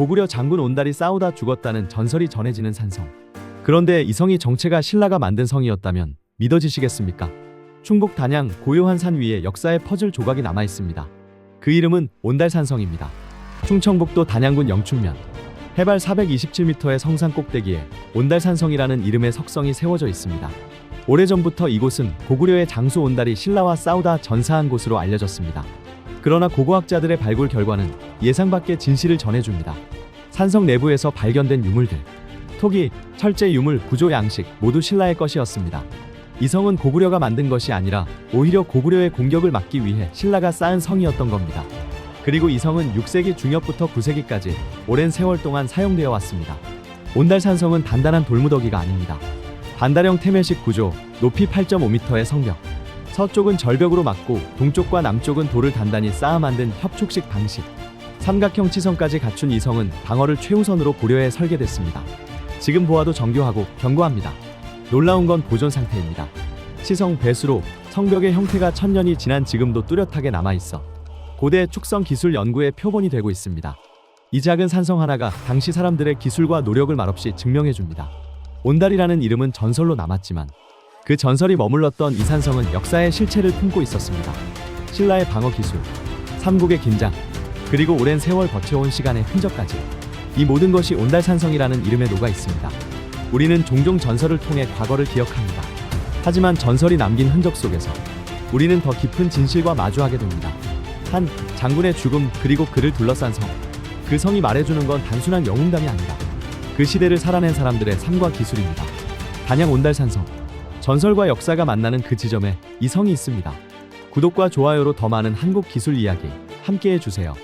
고구려 장군 온달이 싸우다 죽었다는 전설이 전해지는 산성. 그런데 이 성이 정체가 신라가 만든 성이었다면 믿어지시겠습니까? 충북 단양 고요한 산 위에 역사의 퍼즐 조각이 남아 있습니다. 그 이름은 온달산성입니다. 충청북도 단양군 영춘면 해발 427m의 성산 꼭대기에 온달산성이라는 이름의 석성이 세워져 있습니다. 오래전부터 이곳은 고구려의 장수 온달이 신라와 싸우다 전사한 곳으로 알려졌습니다. 그러나 고고학자들의 발굴 결과는 예상 밖의 진실을 전해줍니다. 산성 내부에서 발견된 유물들, 토기, 철제 유물, 구조 양식 모두 신라의 것이었습니다. 이 성은 고구려가 만든 것이 아니라 오히려 고구려의 공격을 막기 위해 신라가 쌓은 성이었던 겁니다. 그리고 이 성은 6세기 중엽부터 9세기까지 오랜 세월 동안 사용되어 왔습니다. 온달산성은 단단한 돌무더기가 아닙니다. 반달형 태매식 구조, 높이 8.5m의 성벽, 서쪽은 절벽으로 막고 동쪽과 남쪽은 돌을 단단히 쌓아 만든 협촉식 방식, 삼각형 치성까지 갖춘 이 성은 방어를 최우선으로 고려해 설계됐습니다. 지금 보아도 정교하고 견고합니다. 놀라운 건 보존 상태입니다. 치성 배수로 성벽의 형태가 천년이 지난 지금도 뚜렷하게 남아 있어 고대 축성 기술 연구의 표본이 되고 있습니다. 이 작은 산성 하나가 당시 사람들의 기술과 노력을 말없이 증명해 줍니다. 온달이라는 이름은 전설로 남았지만 그 전설이 머물렀던 이 산성은 역사의 실체를 품고 있었습니다. 신라의 방어 기술, 삼국의 긴장, 그리고 오랜 세월 버텨온 시간의 흔적까지 이 모든 것이 온달산성이라는 이름에 녹아 있습니다. 우리는 종종 전설을 통해 과거를 기억합니다. 하지만 전설이 남긴 흔적 속에서 우리는 더 깊은 진실과 마주하게 됩니다. 한 장군의 죽음 그리고 그를 둘러싼 성. 그 성이 말해주는 건 단순한 영웅담이 아니다. 그 시대를 살아낸 사람들의 삶과 기술입니다. 단양 온달산성. 전설과 역사가 만나는 그 지점에 이 성이 있습니다. 구독과 좋아요로 더 많은 한국 기술 이야기 함께 해주세요.